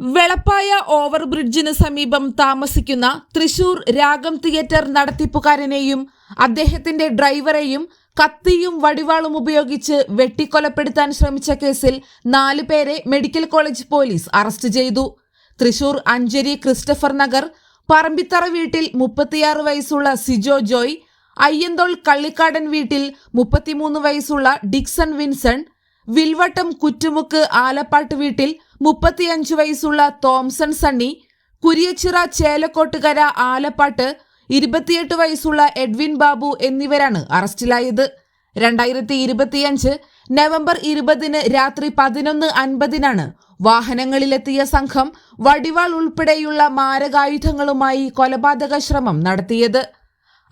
വെളപ്പായ ഓവർബ്രിഡ്ജിന് സമീപം താമസിക്കുന്ന തൃശൂർ രാഗം തിയേറ്റർ നടത്തിപ്പുകാരനെയും അദ്ദേഹത്തിന്റെ ഡ്രൈവറെയും കത്തിയും വടിവാളും ഉപയോഗിച്ച് വെട്ടിക്കൊലപ്പെടുത്താൻ ശ്രമിച്ച കേസിൽ നാലു പേരെ മെഡിക്കൽ കോളേജ് പോലീസ് അറസ്റ്റ് ചെയ്തു. തൃശൂർ അഞ്ചേരി ക്രിസ്റ്റഫർ നഗർ പറമ്പിത്തറ വീട്ടിൽ മുപ്പത്തിയാറ് വയസ്സുള്ള സിജോ ജോയ് അയ്യന്തോൾ കള്ളിക്കാടൻ വീട്ടിൽ മുപ്പത്തിമൂന്ന് വയസ്സുള്ള ഡിക്സൺ വിൻസൺ വിൽവട്ടം കുറ്റുമുക്ക് ആലപ്പാട്ട് വീട്ടിൽ മുപ്പത്തിയഞ്ച് വയസ്സുള്ള തോംസൺ സണ്ണി കുരിയച്ചിറ ചേലക്കോട്ടുകര ആലപ്പാട്ട് ഇരുപത്തിയെട്ട് വയസ്സുള്ള എഡ്വിൻ ബാബു എന്നിവരാണ് അറസ്റ്റിലായത്. രണ്ടായിരത്തി ഇരുപത്തിയഞ്ച് നവംബർ ഇരുപതിന് രാത്രി പതിനൊന്ന് അൻപതിനാണ് വാഹനങ്ങളിലെത്തിയ സംഘം വടിവാൾ ഉൾപ്പെടെയുള്ള മാരകായുധങ്ങളുമായി കൊലപാതക ശ്രമം നടത്തിയത്.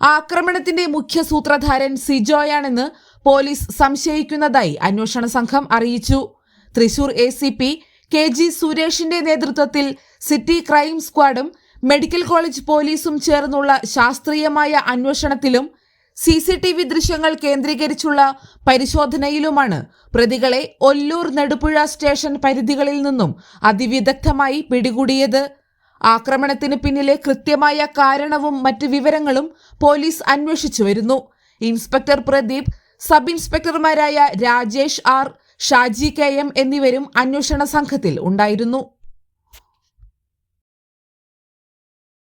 ആക്രമണത്തിന്റെ മുഖ്യ സൂത്രധാരൻ സിജോയാണെന്ന് പോലീസ് സംശയിക്കുന്നതായി അന്വേഷണ സംഘം അറിയിച്ചു. Thrissur A C P K G സുരേഷിന്റെ നേതൃത്വത്തിൽ സിറ്റി ക്രൈം സ്ക്വാഡും മെഡിക്കൽ കോളേജ് പോലീസും ചേർന്നുള്ള ശാസ്ത്രീയമായ അന്വേഷണത്തിലും സി സി ടി വി ദൃശ്യങ്ങൾ കേന്ദ്രീകരിച്ചുള്ള പരിശോധനയിലുമാണ് പ്രതികളെ ഒല്ലൂർ നെടുപുഴ സ്റ്റേഷൻ പരിധികളിൽ നിന്നും അതിവിദഗ്ധമായി പിടികൂടിയത്. ആക്രമണത്തിന് പിന്നിലെ കൃത്യമായ കാരണവും മറ്റ് വിവരങ്ങളും പോലീസ് അന്വേഷിച്ചു വരുന്നു. Inspector Pradeep sub ഇൻസ്പെക്ടർമാരായ Rajesh R Shaji K M എന്നിവരും അന്വേഷണ സംഘത്തിൽ ഉണ്ടായിരുന്നു.